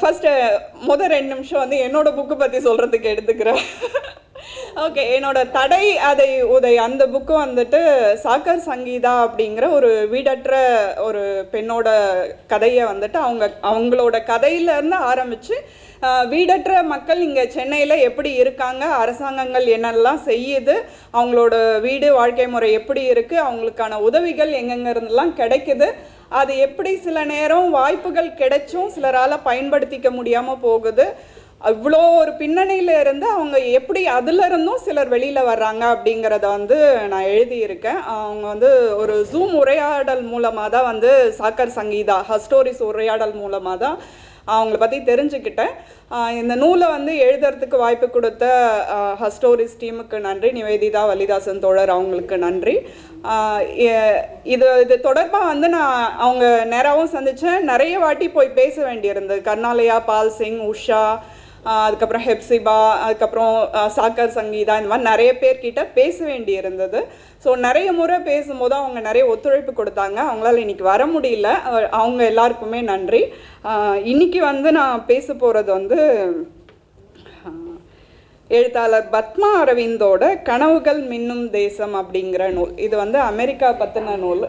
First முதல் ரெண்டு நிமிஷம் வந்து என்னோட புக்கு பற்றி சொல்கிறதுக்கு எடுத்துக்கிறேன். ஓகே என்னோட தடை அதை உதை அந்த புக்கு வந்துட்டு சாக்கர் சங்கீதா அப்படிங்கிற ஒரு வீடற்ற ஒரு பெண்ணோட கதையை வந்துட்டு அவங்க அவங்களோட கதையிலேருந்து ஆரம்பித்து வீடற்ற மக்கள் இங்கே சென்னையில் எப்படி இருக்காங்க? அரசாங்கங்கள் என்னெல்லாம் செய்யுது? அவங்களோட வீடு வாழ்க்கை முறை எப்படி இருக்குது அவங்களுக்கான உதவிகள் எங்கெங்க கிடைக்குது? அது எப்படி சில நேரம் வாய்ப்புகள் கிடைச்சும் சிலரால் பயன்படுத்திக்க முடியாமல் போகுது. அவ்வளோ ஒரு பின்னணியில இருந்து அவங்க எப்படி அதிலிருந்தும் சிலர் வெளியில் வர்றாங்க அப்படிங்கிறத வந்து நான் எழுதியிருக்கேன். அவங்க வந்து ஒரு ஜூம் உரையாடல் மூலமாக தான் வந்து சாக்கர் சங்கீதா ஹஸ்டோரிஸ் உரையாடல் மூலமாக தான் அவங்கள பற்றி தெரிஞ்சுக்கிட்டேன். இந்த நூலை வந்து எழுதுறதுக்கு வாய்ப்பு கொடுத்த ஹஸ்டோரிஸ் டீமுக்கு நன்றி நிவேதிதா வலிதாசன் தோழர் அவங்களுக்கு நன்றி. இது இது தொடர்பாக வந்து நான் அவங்க நேராகவும் சந்தித்தேன் நிறைய வாட்டி போய் பேச வேண்டியிருந்தது. கர்ணாலயா பால் சிங் உஷா அதுக்கப்புறம் ஹெப்சிபா அதுக்கப்புறம் சாக்கர் சங்கீதா இந்த மாதிரி நிறைய பேர்கிட்ட பேச வேண்டி இருந்தது ஸோ நிறைய முறை பேசும்போது அவங்க நிறைய ஒத்துழைப்பு கொடுத்தாங்க. அவங்களால இன்றைக்கி வர முடியல. அவங்க எல்லாருக்குமே நன்றி. இன்றைக்கி இன்னைக்கு வந்து நான் பேச போகிறது வந்து எழுத்தாளர் பத்மா அரவிந்தோட கனவுகள் மின்னும் தேசம் அப்படிங்கிற நூல். இது வந்து அமெரிக்கா பற்றின நூல்.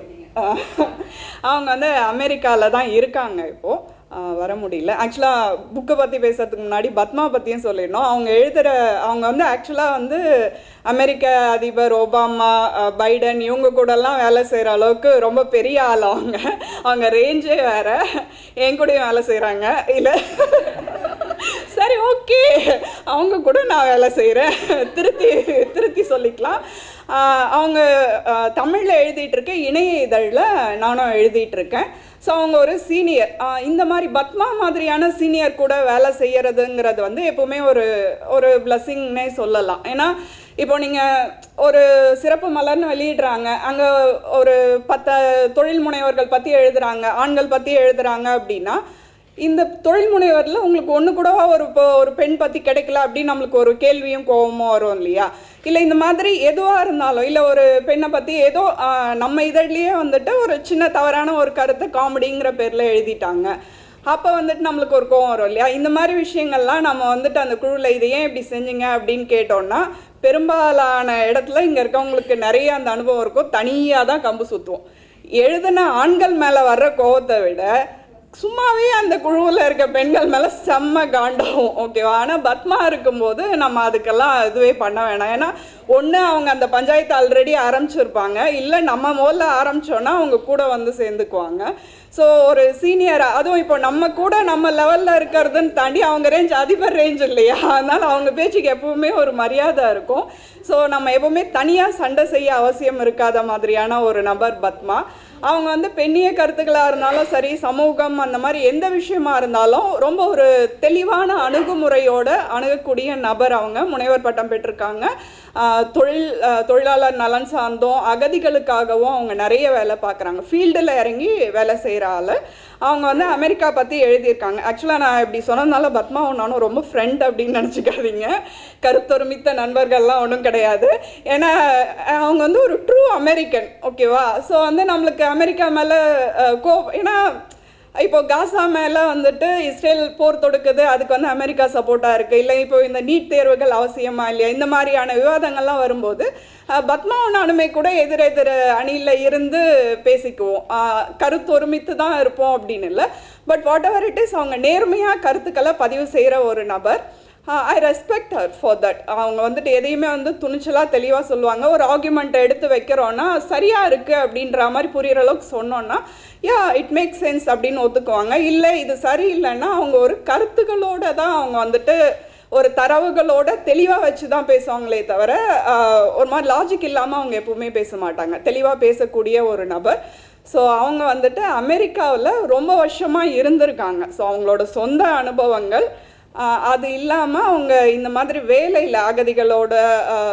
அவங்க வந்து அமெரிக்காவில் தான் இருக்காங்க இப்போது வர முடியல. ஆக்சுவலாக புக்கை பற்றி பேசுறதுக்கு முன்னாடி பத்மா பற்றியும் சொல்லிடணும். அவங்க எழுதுகிற அவங்க வந்து ஆக்சுவலாக வந்து அமெரிக்க அதிபர் ஒபாமா பைடன் இவங்க கூடலாம் வேலை செய்கிற அளவுக்கு ரொம்ப பெரிய ஆள் அவங்க. அவங்க ரேஞ்சே வேறு. என் கூடயும் வேலை செய்கிறாங்க இல்லை. சரி ஓகே அவங்க கூட நான் வேலை செய்கிறேன் திருத்தி திருத்தி சொல்லிக்கலாம். அவங்க தமிழில் எழுதிட்டுருக்கேன் இணைய இதழில் நானும் எழுதிட்டுருக்கேன் ஸோ அவங்க ஒரு சீனியர் இந்த மாதிரி பத்மா மாதிரியான சீனியர் கூட வேலை செய்யறதுங்கிறது வந்து எப்போவுமே ஒரு ஒரு பிளஸ்ஸிங்னே சொல்லலாம். ஏன்னா இப்போ நீங்கள் ஒரு சிறப்பு மலர்னு வெளியிடுறாங்க. அங்கே ஒரு பத்து தொழில் முனைவர்கள் பற்றி எழுதுகிறாங்க ஆண்கள் பற்றி எழுதுறாங்க அப்படின்னா இந்த தொழில் முனைவரில் உங்களுக்கு ஒன்று கூட ஒரு இப்போ ஒரு பெண் பற்றி கிடைக்கல அப்படின்னு நம்மளுக்கு ஒரு கேள்வியும் கோபமும் வரும் இல்லையா? இல்லை இந்த மாதிரி எதுவாக இருந்தாலும் இல்லை ஒரு பெண்ணை பற்றி ஏதோ நம்ம இதழிலேயே வந்துட்டு ஒரு சின்ன தவறான ஒரு கருத்தை காமெடிங்கிற பேரில் எழுதிட்டாங்க. அப்போ வந்துட்டு நம்மளுக்கு ஒரு கோவம் வரும் இல்லையா? இந்த மாதிரி விஷயங்கள்லாம் நம்ம வந்துட்டு அந்த குழுவில் இதை ஏன் இப்படி செஞ்சீங்க அப்படின்னு கேட்டோம்னா பெரும்பாலான இடத்துல இங்கே இருக்கவங்களுக்கு நிறைய அந்த அனுபவம் இருக்கும். தனியாக தான் கம்பு சுற்றுவோம் எழுதின ஆண்கள் மேலே வர்ற கோவத்தை விட சும்மாவே அந்த குழுவில் இருக்க பெண்கள் மேலே செம்ம காண்டாகும் ஓகேவா ஆனால் பத்மா இருக்கும்போது நம்ம அதுக்கெல்லாம் இதுவே பண்ண வேணாம். ஏன்னா ஒன்று அவங்க அந்த பஞ்சாயத்து ஆல்ரெடி ஆரம்பிச்சிருப்பாங்க. இல்லை நம்ம முதல்ல ஆரம்பிச்சோன்னா அவங்க கூட வந்து சேர்ந்துக்குவாங்க. ஸோ ஒரு சீனியர் அதுவும் இப்போ நம்ம கூட நம்ம லெவலில் இருக்கிறதுன்னு தாண்டி அவங்க ரேஞ்ச் அதிபர் ரேஞ்ச் இல்லையா? அதனால் அவங்க பேச்சுக்கு எப்பவுமே ஒரு மரியாதை இருக்கும். ஸோ நம்ம எப்பவுமே தனியாக சண்டை செய்ய அவசியம் இருக்காத மாதிரியான ஒரு நபர் பத்மா. அவங்க வந்து பெண்ணிய கருத்துக்களாக இருந்தாலும் சரி சமூகம் அந்த மாதிரி எந்த விஷயமா இருந்தாலும் ரொம்ப ஒரு தெளிவான அணுகுமுறையோடு அணுகக்கூடிய நபர் அவங்க முனைவர் பட்டம் பெற்றிருக்காங்க. தொழில் தொழிலாளர் நலன் சார்ந்தும் அகதிகளுக்காகவும் அவங்க நிறைய வேலை பார்க்குறாங்க. ஃபீல்டில் இறங்கி வேலை செய்கிற ஆள். அவங்க வந்து அமெரிக்கா பற்றி எழுதியிருக்காங்க. ஆக்சுவலாக நான் இப்படி சொன்னதுனால பத்மாவும் நானும் ரொம்ப ஃப்ரெண்ட் அப்படின்னு நினச்சிக்காதீங்க. கருத்தொருமித்த நண்பர்கள்லாம் ஒன்றும் கிடையாது. ஏன்னா அவங்க வந்து ஒரு ட்ரூ அமெரிக்கன் ஓகேவா ஸோ வந்து நம்மளுக்கு அமெரிக்கா மேலே கோ ஏன்னா இப்போ காசா மேலே வந்துட்டு இஸ்ரேல் போர் தொடுக்குது அதுக்கு வந்து அமெரிக்கா சப்போர்ட்டாக இருக்குது இல்லை இப்போ இந்த நீட் தேர்வுகள் அவசியமா இல்லையா? இந்த மாதிரியான விவாதங்கள்லாம் வரும்போது அஹ், நானுமே கூட எதிரெதிர் அணியில் இருந்து பேசிக்குவோம். கருத்து ஒருமித்து தான் இருப்போம் அப்படின்னு இல்லை. But whatever it is அவங்க நேர்மையாக கருத்துக்களை பதிவு செய்கிற ஒரு நபர். I respect her for that அவங்க வந்துட்டு எதையுமே வந்து துணிச்சலாக தெளிவாக சொல்லுவாங்க. ஒரு ஆர்குமெண்ட்டை எடுத்து வைக்கிறோன்னா சரியாக இருக்குது அப்படின்ற மாதிரி புரிகிற அளவுக்கு சொன்னோன்னா யா இட் மேக் சென்ஸ் அப்படின்னு ஒத்துக்குவாங்க. இல்லை இது சரியில்லைன்னா அவங்க ஒரு கருத்துக்களோட தான் அவங்க வந்துட்டு ஒரு தரவுகளோட தெளிவாக வச்சு தான் பேசுவாங்களே தவிர ஒரு மாதிரி லாஜிக் இல்லாமல் அவங்க எப்பவுமே பேச மாட்டாங்க. தெளிவாக பேசக்கூடிய ஒரு நபர். ஸோ அவங்க வந்துட்டு அமெரிக்காவில் ரொம்ப வருஷமாக இருந்திருக்காங்க. ஸோ அவங்களோட சொந்த அனுபவங்கள் அது இல்லாமல் அவங்க இந்த மாதிரி வேலையில் அகதிகளோட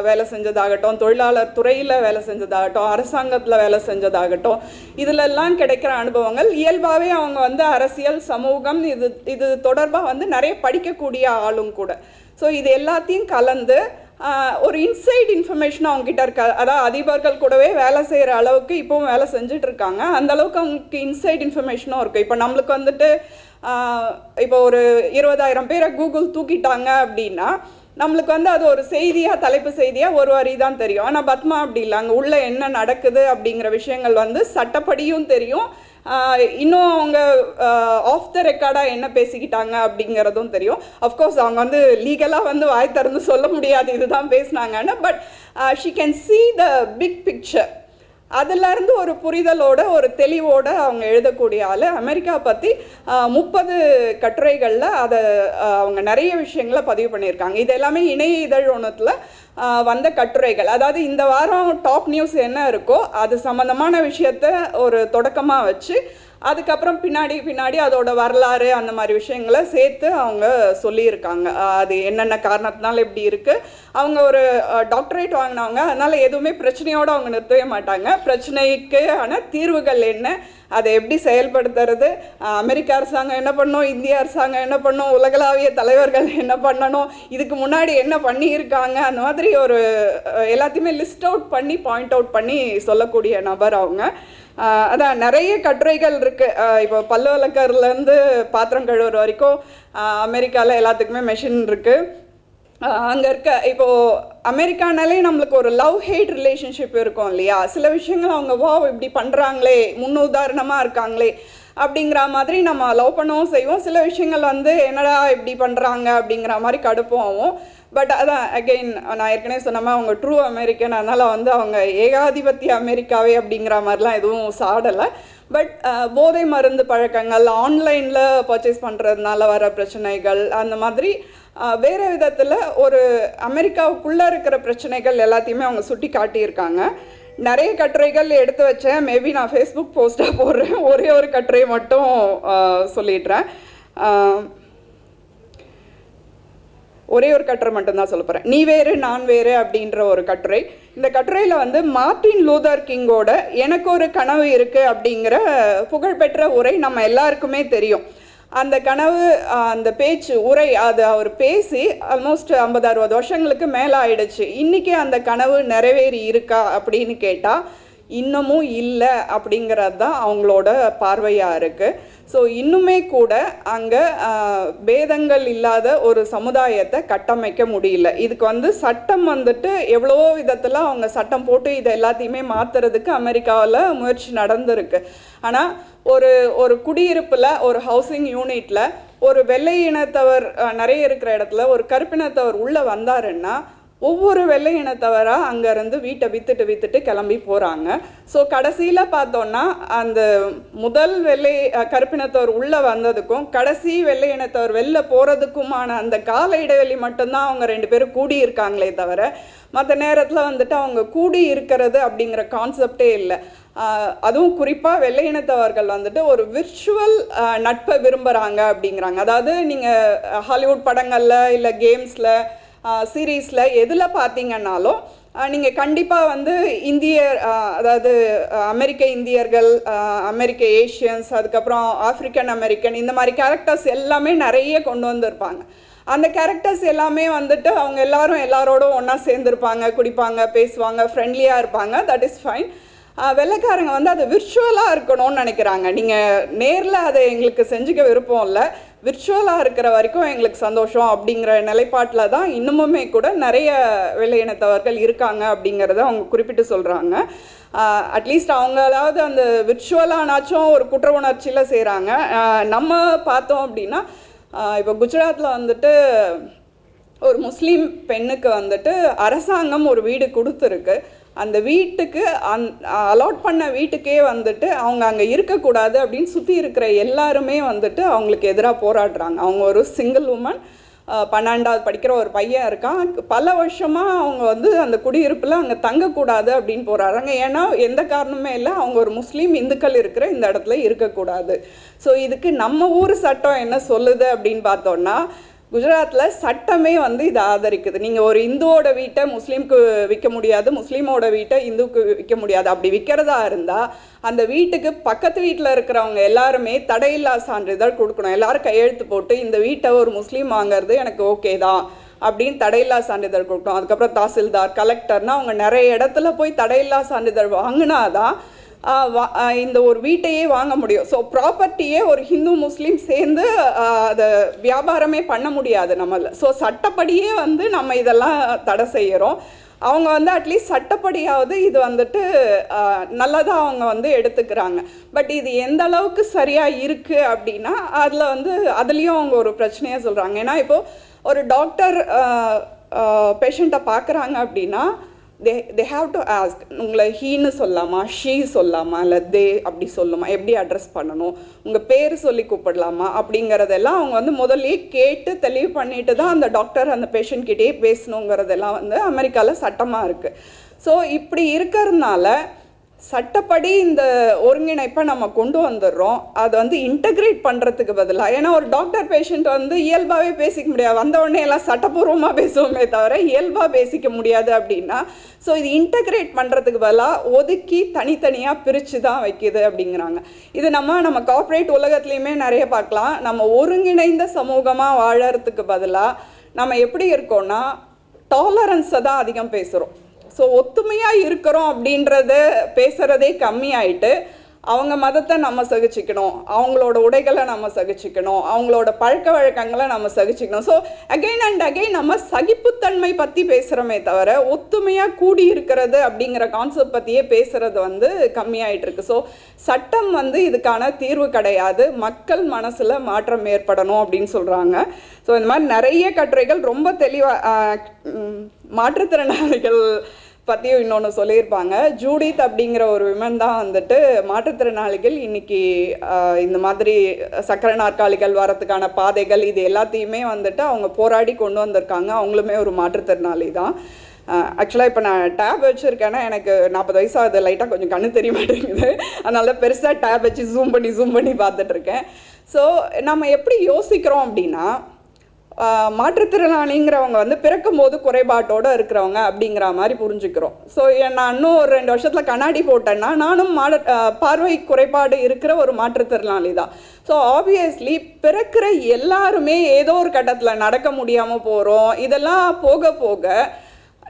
வேலை செஞ்சதாகட்டும் தொழிலாளர் துறையில் வேலை செஞ்சதாகட்டும் அரசாங்கத்தில் வேலை செஞ்சதாகட்டும் இதிலெல்லாம் கிடைக்கிற அனுபவங்கள் இயல்பாகவே அவங்க வந்து அரசியல் சமூகம் இது இது தொடர்பாக வந்து நிறைய படிக்கக்கூடிய ஆளும் கூட. ஸோ இது எல்லாத்தையும் கலந்து ஒரு இன்சைட் இன்ஃபர்மேஷன் அவங்ககிட்ட இருக்கா. அதாவது அதிபர்கள் கூடவே வேலை செய்கிற அளவுக்கு இப்போவும் வேலை செஞ்சுட்டு இருக்காங்க. அந்த அளவுக்கு அவங்களுக்கு இன்சைட் இன்ஃபர்மேஷனும் இருக்குது இப்போ நம்மளுக்கு வந்துட்டு இப்போ ஒரு இருபதாயிரம் பேரை கூகுள் தூக்கிட்டாங்க அப்படின்னா நம்மளுக்கு வந்து அது ஒரு செய்தியாக தலைப்பு செய்தியாக ஒரு வரி தான் தெரியும். ஆனால் பத்மா அப்படி இல்லை. அங்கே உள்ளே என்ன நடக்குது அப்படிங்கிற விஷயங்கள் வந்து சட்டப்படியும் தெரியும். இன்னும் அவங்க ஆஃப் த ரெக்கார்டாக என்ன பேசிக்கிட்டாங்க அப்படிங்கிறதும் தெரியும். அஃப்கோர்ஸ் அவங்க வந்து லீகலாக வந்து வாய் திறந்து சொல்ல முடியாது. இதுதான் பேசினாங்கன்னு. But she can see the big picture அதுலேருந்து ஒரு புரிதலோட ஒரு தெளிவோட அவங்க எழுதக்கூடிய ஆள். அமெரிக்கா பற்றி முப்பது கட்டுரைகளில் அதை அவங்க நிறைய விஷயங்களை பதிவு பண்ணியிருக்காங்க. இது எல்லாமே இணைய இதழ் ஒன்றத்தில் வந்த கட்டுரைகள். அதாவது இந்த வாரம் டாப் நியூஸ் என்ன இருக்கோ அது சம்மந்தமான விஷயத்த ஒரு தொடக்கமாக வச்சு அதுக்கப்புறம் பின்னாடி பின்னாடி அதோட வரலாறு அந்த மாதிரி விஷயங்களை சேர்த்து அவங்க சொல்லியிருக்காங்க. அது என்னென்ன காரணத்தினால இப்படி இருக்குது அவங்க ஒரு டாக்டரேட் வாங்கினவங்க. அதனால் எதுவுமே பிரச்சனையோடு அவங்க நிறுத்தவே மாட்டாங்க. பிரச்சனைக்கு ஆன தீர்வுகள் என்ன? அதை எப்படி செயல்படுத்துறது? அமெரிக்க அரசாங்கம் என்ன பண்ணும்? இந்திய அரசாங்கம் என்ன பண்ணும்? உலகளாவிய தலைவர்கள் என்ன பண்ணணும்? இதுக்கு முன்னாடி என்ன பண்ணியிருக்காங்க? அந்த மாதிரி ஒரு எல்லாத்தையுமே லிஸ்ட் அவுட் பண்ணி பாயிண்ட் அவுட் பண்ணி சொல்லக்கூடிய நபர் அவங்க. அதான் நிறைய கட்டுரைகள் இருக்குது இப்போ பல்லுவலக்கர்லேருந்து பாத்திரம் கழுவுற வரைக்கும் அமெரிக்காவில் எல்லாத்துக்குமே மெஷின் இருக்குது அங்கே இருக்க இப்போது அமெரிக்கானாலே நம்மளுக்கு ஒரு லவ் ஹேட் ரிலேஷன்ஷிப் இருக்கும் இல்லையா? சில விஷயங்கள் அவங்க வா இப்படி பண்ணுறாங்களே முன்னுதாரணமாக இருக்காங்களே அப்படிங்கிற மாதிரி நம்ம லவ் பண்ணவும் செய்வோம். சில விஷயங்கள் வந்து என்னடா இப்படி பண்ணுறாங்க அப்படிங்கிற மாதிரி கடுப்பாகவும் பட் அதான் அகெயின் நான் ஏற்கனவே சொன்னமா அவங்க ட்ரூ அமெரிக்கன் அதனால் வந்து அவங்க ஏகாதிபத்திய அமெரிக்காவே அப்படிங்கிற மாதிரிலாம் எதுவும் சாடலை. பட் போதை மருந்து பழக்கங்கள் ஆன்லைனில் பர்ச்சேஸ் பண்ணுறதுனால வர பிரச்சனைகள் அந்த மாதிரி வேறு விதத்தில் ஒரு அமெரிக்காவுக்குள்ளே இருக்கிற பிரச்சனைகள் எல்லாத்தையுமே அவங்க சுட்டி காட்டியிருக்காங்க. நிறைய கட்டுரைகள் எடுத்து வச்சேன். மேபி நான் ஃபேஸ்புக் போஸ்ட்டாக போடுறேன். ஒரே ஒரு கட்டுரை மட்டும் சொல்லிடுறேன். ஒரே ஒரு கட்டுரை மட்டும்தான் சொல்ல போகிறேன் நீ வேறு நான் வேறு அப்படின்ற ஒரு கட்டுரை. இந்த கட்டுரையில் வந்து மார்ட்டின் லூதர் கிங்கோட எனக்கு ஒரு கனவு இருக்குது அப்படிங்கிற புகழ்பெற்ற உரை நம்ம எல்லாருக்குமே தெரியும். அந்த கனவு அந்த பேச்சு உரை அது அவர் பேசி ஆல்மோஸ்ட் ஐம்பது அறுபது வருஷங்களுக்கு மேலே ஆயிடுச்சு. இன்றைக்கி அந்த கனவு நிறைவேறி இருக்கா அப்படின்னு கேட்டால் இன்னமும் இல்லை அப்படிங்கிறது தான் அவங்களோட பார்வையாக இருக்குது ஸோ இன்னுமே கூட அங்கே பேதங்கள் இல்லாத ஒரு சமுதாயத்தை கட்டமைக்க முடியல. இதுக்கு வந்து சட்டம் வந்துட்டு எவ்வளோ விதத்தில் அவங்க சட்டம் போட்டு இதை எல்லாத்தையுமே மாற்றுறதுக்கு அமெரிக்காவில் முயற்சி நடந்திருக்கு. ஆனால் ஒரு ஒரு குடியிருப்பில் ஒரு ஹவுசிங் யூனிட்டில் ஒரு வெள்ளை இனத்தவர் நிறைய இருக்கிற இடத்துல ஒரு கருப்பினத்தவர் உள்ளே வந்தாருன்னா ஒவ்வொரு வெள்ளை இனத்தவராக அங்கேருந்து வீட்டை வித்துட்டு வித்துட்டு கிளம்பி போகிறாங்க ஸோ கடைசியில் பார்த்தோன்னா அந்த முதல் வெள்ளை கருப்பினத்தவர் உள்ளே வந்ததுக்கும் கடைசி வெள்ளை இனத்தவர் வெளில போகிறதுக்குமான அந்த கால இடைவெளி மட்டும்தான் அவங்க ரெண்டு பேரும் கூடி இருக்காங்களே தவிர மற்ற நேரத்தில் வந்துட்டு அவங்க கூடி இருக்கிறது அப்படிங்கிற கான்செப்டே இல்லை. அதுவும் குறிப்பாக வெள்ளை இனத்தவர்கள் வந்துட்டு ஒரு விர்ச்சுவல் நட்பை விரும்புகிறாங்க அப்படிங்கிறாங்க. அதாவது நீங்கள் ஹாலிவுட் படங்களில் இல்லை கேம்ஸில் சீரீஸில் எதில் பார்த்தீங்கன்னாலும் நீங்கள் கண்டிப்பாக வந்து இந்தியர் அதாவது அமெரிக்க இந்தியர்கள் அமெரிக்க ஏஷியன்ஸ் அதுக்கப்புறம் ஆப்பிரிக்கன் அமெரிக்கன் இந்த மாதிரி கேரக்டர்ஸ் எல்லாமே நிறைய கொண்டு வந்திருப்பாங்க. அந்த கேரக்டர்ஸ் எல்லாமே வந்துட்டு அவங்க எல்லாரும் எல்லாரோடும் ஒன்றா சேர்ந்துருப்பாங்க குடிப்பாங்க பேசுவாங்க ஃப்ரெண்ட்லியாக இருப்பாங்க. தட் இஸ் ஃபைன் வெள்ளைக்காரங்க வந்து அது விர்ச்சுவலாக இருக்கணும்னு நினைக்கிறாங்க. நீங்கள் நேரில் அதை எங்களுக்கு செஞ்சுக்க விருப்பம் இல்லை. விர்ச்சுவலாக இருக்கிற வரைக்கும் எங்களுக்கு சந்தோஷம் அப்படிங்கிற நிலைப்பாட்டில் தான் இன்னுமுமே கூட நிறைய வெள்ளையினத்தவர்கள் இருக்காங்க அப்படிங்கிறத அவங்க குறிப்பிட்டு சொல்கிறாங்க அட்லீஸ்ட் அவங்களாவது அந்த விர்ச்சுவலானாச்சும் ஒரு குற்ற உணர்ச்சியில் செய்கிறாங்க நம்ம பார்த்தோம் அப்படின்னா இப்போ குஜராத்தில் வந்துட்டு ஒரு முஸ்லீம் பெண்ணுக்கு வந்துட்டு அரசாங்கம் ஒரு வீடு கொடுத்துருக்கு. அந்த வீட்டுக்கு அந் அலாட் பண்ண வீட்டுக்கே வந்துட்டு அவங்க அங்கே இருக்கக்கூடாது அப்படின்னு சுற்றி இருக்கிற எல்லாருமே வந்துட்டு அவங்களுக்கு எதிராக போராடுறாங்க. அவங்க ஒரு சிங்கிள் உமன் பன்னெண்டாவது படிக்கிற ஒரு பையன் இருக்கான். பல வருஷமாக அவங்க வந்து அந்த குடியிருப்பில் அங்கே தங்கக்கூடாது அப்படின்னு போராடுறாங்க. ஏன்னா எந்த காரணமே இல்லை. அவங்க ஒரு முஸ்லீம் இந்துக்கள் இருக்கிற இந்த இடத்துல இருக்கக்கூடாது. ஸோ இதுக்கு நம்ம ஊர் சட்டம் என்ன சொல்லுது அப்படின்னு பார்த்தோன்னா குஜராத்தில் சட்டமே வந்து இதை ஆதரிக்குது. நீங்கள் ஒரு இந்துவோட வீட்டை முஸ்லீம்க்கு விற்க முடியாது முஸ்லீமோட வீட்டை இந்துவுக்கு விற்க முடியாது. அப்படி விற்கிறதா இருந்தால் அந்த வீட்டுக்கு பக்கத்து வீட்டில் இருக்கிறவங்க எல்லாருமே தடையில்லா சான்றிதழ் கொடுக்கணும். எல்லாரும் கையெழுத்து போட்டு இந்த வீட்டை ஒரு முஸ்லீம் வாங்குறது எனக்கு ஓகே தான் அப்படின்னு தடையில்லா சான்றிதழ் கொடுக்கணும். அதுக்கப்புறம் தாசில்தார் கலெக்டர்னா அவங்க நிறைய இடத்துல போய் தடையில்லா சான்றிதழ் வாங்கினாதான் இந்த ஒரு வீட்டையே வாங்க முடியும். ஸோ ப்ராப்பர்ட்டியே ஒரு ஹிந்து முஸ்லீம் சேர்ந்து அதை வியாபாரமே பண்ண முடியாது நம்மள. ஸோ சட்டப்படியே வந்து நம்ம இதெல்லாம் தடை செய்கிறோம் அவங்க வந்து அட்லீஸ்ட் சட்டப்படியாவது இது வந்துட்டு நல்லதாக அவங்க வந்து எடுத்துக்கிறாங்க. பட் இது எந்த அளவுக்கு சரியாக இருக்குது அப்படின்னா அதில் வந்து அதுலேயும் அவங்க ஒரு பிரச்சனையாக சொல்கிறாங்க ஏன்னா இப்போது ஒரு டாக்டர் பேஷண்ட்டை பார்க்குறாங்க அப்படின்னா they they have to ask உங்களை ஹீன்னு சொல்லாமா ஷீ சொல்லாமா இல்லை தே அப்படி சொல்லுமா எப்படி அட்ரஸ் பண்ணணும் உங்கள் பேர் சொல்லி கூப்பிடலாமா அப்படிங்கிறதெல்லாம் அவங்க வந்து முதல்லயே கேட்டு தெளிவு பண்ணிட்டு தான் அந்த டாக்டர் அந்த பேஷண்ட் கிட்டேயே பேசணுங்கிறதெல்லாம் வந்து அமெரிக்காவில் சட்டமாக இருக்குது ஸோ இப்படி இருக்கிறதுனால சட்டப்படி இந்த ஒருங்கிணைப்பை நம்ம கொண்டு வந்துடுறோம். அதை வந்து இன்டகிரேட் பண்ணுறதுக்கு பதிலாக ஏன்னா ஒரு டாக்டர் பேஷண்ட் வந்து இயல்பாகவே பேசிக்க முடியாது. வந்த உடனே எல்லாம் சட்டப்பூர்வமாக பேசுவோமே தவிர இயல்பாக பேசிக்க முடியாது அப்படின்னா ஸோ இது இன்டகிரேட் பண்ணுறதுக்கு பதிலாக ஒதுக்கி தனித்தனியாக பிரித்து தான் வைக்கிது அப்படிங்கிறாங்க. இது நம்ம நம்ம கார்ப்பரேட் உலகத்துலேயுமே நிறைய பார்க்கலாம். நம்ம ஒருங்கிணைந்த சமூகமாக வாழறதுக்கு பதிலாக நம்ம எப்படி இருக்கோம்னா டாலரன்ஸை தான் அதிகம் பேசுகிறோம் ஸோ ஒத்துமையாக இருக்கிறோம் அப்படின்றத பேசுகிறதே கம்மியாயிட்டு அவங்க மதத்தை நம்ம சகிச்சுக்கணும் அவங்களோட உடைகளை நம்ம சகிச்சுக்கணும் அவங்களோட பழக்க வழக்கங்களை நம்ம சகிச்சுக்கணும். ஸோ அகைன் அண்ட் அகைன் நம்ம சகிப்புத்தன்மை பற்றி பேசுகிறோமே தவிர ஒத்துமையாக கூடி இருக்கிறது அப்படிங்கிற கான்செப்ட் பற்றியே பேசுகிறது வந்து கம்மியாயிட்டு இருக்கு. ஸோ சட்டம் வந்து இதுக்கான தீர்வு கிடையாது. மக்கள் மனசில் மாற்றம் ஏற்படணும் அப்படின்னு சொல்கிறாங்க ஸோ இந்த மாதிரி நிறைய கட்டுரைகள் ரொம்ப தெளிவாக மாற்றுத்திறனாளிகள் பற்றியும் இன்னொன்று சொல்லியிருப்பாங்க. ஜூடித் அப்படிங்கிற ஒரு விமன் தான் வந்துட்டு மாற்றுத்திறனாளிகள் இன்னைக்கு இந்த மாதிரி சக்கர நாற்காலிகள் வரத்துக்கான பாதைகள் இது எல்லாத்தையுமே வந்துட்டு அவங்க போராடி கொண்டு வந்திருக்காங்க. அவங்களுமே ஒரு மாற்றுத்திறனாளி தான். ஆக்சுவலாக இப்போ நான் டேப் வச்சுருக்கேன்னா எனக்கு நாற்பது வயசு ஆகுது லைட்டாக கொஞ்சம் கண்ணு தெரிய மாட்டேங்குது. அதனால பெருசாக டேப் வச்சு ஜூம் பண்ணி ஜூம் பண்ணி பார்த்துட்ருக்கேன் ஸோ நம்ம எப்படி யோசிக்கிறோம் அப்படின்னா மாற்றுத்திறனாளிங்கிறவங்க வந்து பிறக்கும்போது குறைபாட்டோடு இருக்கிறவங்க அப்படிங்கிற மாதிரி புரிஞ்சுக்கிறோம். ஸோ நான் இன்னும் ஒரு ரெண்டு வருஷத்தில் கண்ணாடி போட்டேன்னா நானும் மாட பார்வை குறைபாடு இருக்கிற ஒரு மாற்றுத்திறனாளி தான். ஸோ ஆப்வியஸ்லி பிறக்கிற எல்லாருமே ஏதோ ஒரு கட்டத்தில் நடக்க முடியாமல் போகிறோம் இதெல்லாம் போக போக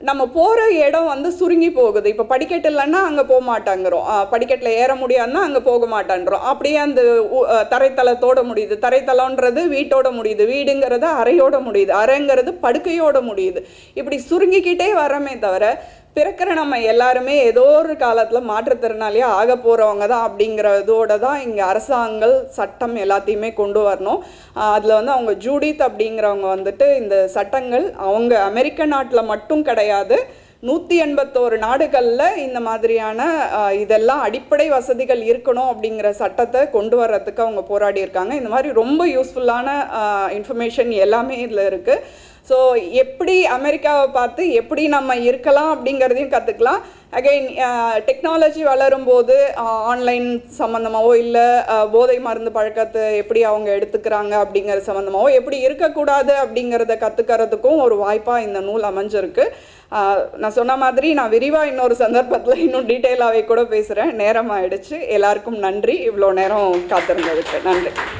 நம்ம போகிற இடம் வந்து சுருங்கி போகுது. இப்போ படிக்கட்டு இல்லைன்னா அங்கே போக மாட்டாங்கிறோம். படிக்கட்டில் ஏற முடியாதுன்னா அங்கே போக மாட்டான்றோம் அப்படியே அந்த தரைத்தளத்தோட முடியுது. தரைத்தளன்றது வீட்டோட முடியுது. வீடுங்கிறது அறையோட முடியுது. அறைங்கிறது படுக்கையோட முடியுது. இப்படி சுருங்கிக்கிட்டே வரமே தவிர பிறக்கிற நம்ம எல்லாருமே ஏதோ ஒரு காலத்தில் மாற்றுத்திறனாளியாக ஆக போகிறவங்க தான் அப்படிங்கிறதோட தான் இங்கே அரசாங்கங்கள் சட்டம் எல்லாத்தையுமே கொண்டு வரணும். அதில் வந்து அவங்க ஜூடித் அப்படிங்கிறவங்க வந்துட்டு இந்த சட்டங்கள் அவங்க அமெரிக்க நாட்டில் மட்டும் கிடையாது நூற்றி எண்பத்தோரு நாடுகளில் இந்த மாதிரியான இதெல்லாம் அடிப்படை வசதிகள் இருக்கணும் அப்படிங்கிற சட்டத்தை கொண்டு வர்றதுக்கு அவங்க போராடி இருக்காங்க இந்த மாதிரி ரொம்ப யூஸ்ஃபுல்லான இன்ஃபர்மேஷன் எல்லாமே இதில் இருக்குது ஸோ எப்படி அமெரிக்காவை பார்த்து எப்படி நம்ம இருக்கலாம் அப்படிங்கிறதையும் கற்றுக்கலாம் அகைன் டெக்னாலஜி வளரும்போது uh, ஆன்லைன் சம்மந்தமாகவோ இல்லை uh, போதை மருந்து பழக்கத்தை எப்படி அவங்க எடுத்துக்கிறாங்க அப்படிங்கிற சம்மந்தமாகவோ எப்படி இருக்கக்கூடாது அப்படிங்கிறத கற்றுக்கிறதுக்கும் ஒரு வாய்ப்பாக இந்த நூல் அமைஞ்சிருக்கு. Uh, நான் சொன்ன மாதிரி நான் விரிவாக இன்னொரு சந்தர்ப்பத்தில் இன்னும் டீட்டெயிலாகவே கூட பேசுகிறேன் நேரம் ஆயிடுச்சு. எல்லாருக்கும் நன்றி. இவ்வளோ நேரம் காத்திருந்ததுக்கு. நன்றி.